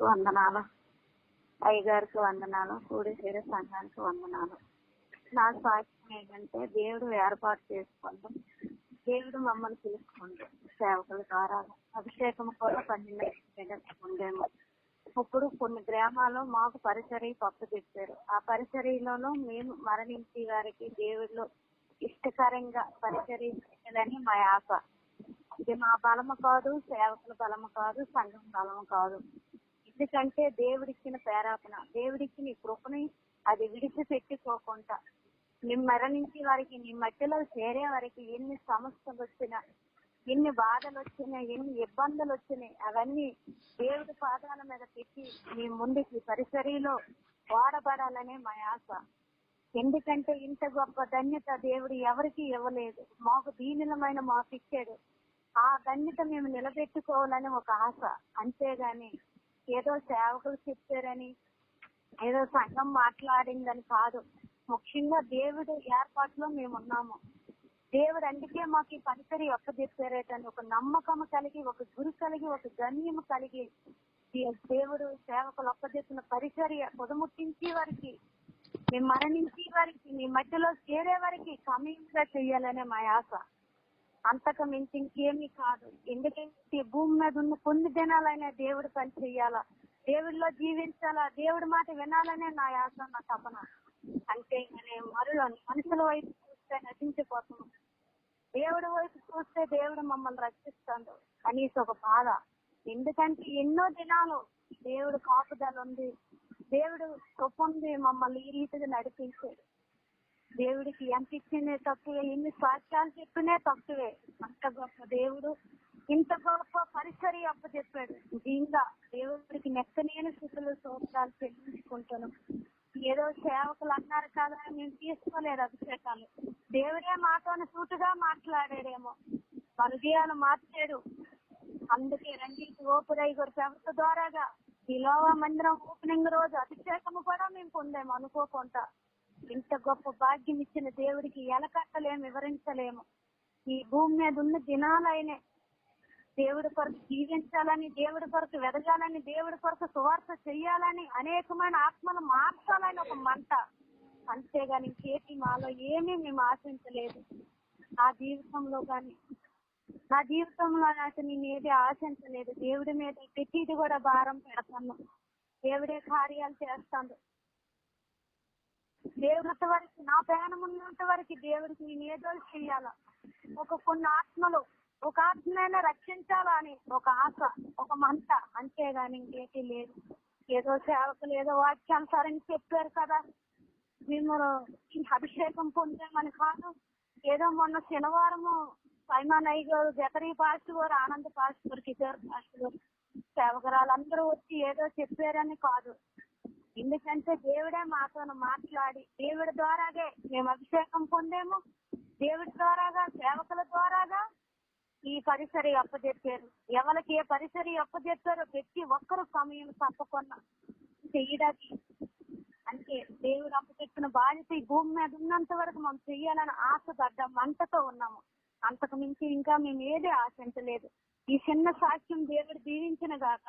వందనాలు. అయ్యగారికి వందనాలు. కూడి చేరే సంఘానికి వందనాలు. నా సాక్ష్యం ఏంటంటే దేవుడు ఏర్పాటు చేసుకుంటాం దేవుడు మమ్మల్ని పిలుచుకోండి సేవకుల ద్వారా. అభిషేకం కూడా పన్నెండు ఉండేమో ఇప్పుడు కొన్ని గ్రామాల్లో మాకు పరిసరి పప్పు తెచ్చారు ఆ పరిసరిలోనూ మేము మరణించి వారికి దేవుళ్ళు ఇష్టకరంగా పరిచరించదని మా ఆశ. ఇది మా బలము కాదు సేవకుల బలము కాదు సంఘం బలము కాదు. ఎందుకంటే దేవుడిచ్చిన పేరాపన దేవుడిచ్చిన కృపని అది విడిచిపెట్టుకోకుండా నీ మరణించి వారికి నీ మధ్యలో చేరే వారికి ఎన్ని సమస్యలు వచ్చినా ఎన్ని బాధలు వచ్చినా ఎన్ని ఇబ్బందులు వచ్చినాయి అవన్నీ దేవుడి పాదాల మీద పెట్టి మీ ముందుకి పరిసరిలో వాడబడాలనే మా ఆశ. ఎందుకంటే ఇంత గొప్ప ధన్యత దేవుడు ఎవరికి ఇవ్వలేదు. మాకు దీనిలమైన మాకు ఇచ్చాడు. ఆ ధన్యత మేము నిలబెట్టుకోవాలని ఒక ఆశ. అంతేగాని ఏదో సేవకులు చెప్పారని ఏదో సంఘం మాట్లాడిందని కాదు. ముఖ్యంగా దేవుడు ఏర్పాటులో మేము ఉన్నాము దేవుడు అందుకే మాకు ఈ పరిసరి ఒప్పజెప్పారేటని ఒక నమ్మకం కలిగి ఒక గురి కలిగి ఒక గణ్యము కలిగి దేవుడు సేవకులు ఒప్పజెప్పిన పరిచర్య పొదముట్టించి వారికి మేము మరణించే వారికి మీ మధ్యలో చేరే వారికి సమయంగా చెయ్యాలనే మా ఆశ. అంతకు మించి ఇంకేమీ కాదు. ఎందుకంటే భూమి మీద ఉన్న కొన్ని దినాలైనా దేవుడు పని చెయ్యాలా దేవుడిలో జీవించాలా? దేవుడి మాట వినాలనే నా యాస నా తపన. అంటే నేను మరులు మనుషుల వైపు చూస్తే నశించిపోతున్నాం దేవుడి వైపు చూస్తే దేవుడు మమ్మల్ని రక్షిస్తాడు. కనీసం ఒక బాధ. ఎందుకంటే ఎన్నో దినాలు దేవుడు కాపుదల ఉంది దేవుడు కృప ఉంది మమ్మల్ని ఈ రీతిగా నడిపించాడు. దేవుడికి ఎంత ఇచ్చినే తక్కువే ఎన్ని సాక్ష్యాలు చెప్పినే తక్కువే అంత గొప్ప దేవుడు ఇంత గొప్ప పరిసరి అప్ప చెప్పాడు దీనిగా దేవుడికి నెక్కనేని స్థితులు సూత్రాలు చెల్లించుకుంటాను. ఏదో సేవకులు అన్నారు కదా మేము తీసుకోలేదు అభిషేకాలు. దేవుడే మాతోని సూటుగా మాట్లాడాడేమో. హృదయాలు మార్చాడు. అందుకే రంజిత్ ఓపురై గారు ప్రవృత్తి ద్వారాగా ఈ లోవా మందిరం ఓపెనింగ్ రోజు అభిషేకము కూడా మేము పొందాము అనుకోకుండా. ఇంత గొప్ప భాగ్యం ఇచ్చిన దేవుడికి ఎలకట్టలేము వివరించలేము. ఈ భూమి మీద ఉన్న దినాలైనే దేవుడి కొరకు జీవించాలని దేవుడి కొరకు వెదగాలని దేవుడి కొరకు సువార్త చెయ్యాలని అనేకమైన ఆత్మలు మార్చాలని ఒక మంట. అంతేగాని ఇంకేటి మాలో ఏమీ మేము ఆశించలేదు. ఆ జీవితంలో కానీ నా జీవితంలో అయితే నేను ఏది ఆశించలేదు. దేవుడి మీద ప్రతిది కూడా భారం పెడతాను. దేవుడే కార్యాలు చేస్తాను దేవుడినంత వరకు నా ప్రయాణం ఉన్నంత వరకు దేవుడికి నేను ఏదో చెయ్యాలా ఒక కొన్ని ఆత్మలు ఒక ఆత్మైనా రక్షించాలా అని ఒక ఆశ ఒక మంట? అంతేగాని ఇంకేటి లేదు. ఏదో సేవకులు ఏదో వాక్యానుసారని చెప్పారు కదా. మేము అభిషేకం పొందామని కాదు. ఏదో మొన్న శనివారము సైమా నయ్య గారు జకరీ పాస్టర్ గారు ఆనంద్ పాస్టర్ గారు కిషోర్ పాస్టర్ గారు సేవకురాలు అందరూ వచ్చి ఏదో చెప్పారని కాదు. ఎందుకంటే దేవుడే మాతో మాట్లాడి దేవుడి ద్వారాగే మేము అభిషేకం పొందాము. దేవుడి ద్వారాగా సేవకుల ద్వారాగా ఈ పరిసరి అప్పచెప్పారు ఎవరికి ఏ పరిసరి అప్పచెప్పారో ప్రతి ఒక్కరు సమయం తప్పకుండా చెయ్యడానికి. అంటే దేవుడు అప్పచెప్పిన బాధ్యత ఈ భూమి మీద ఉన్నంత వరకు మనం చెయ్యాలని ఆశపడ్డ అంతతో ఉన్నాము. అంతకు మించి ఇంకా మేము ఏది ఆశించలేదు. ఈ చిన్న సాక్ష్యం దేవుడు దీవించిన గాక.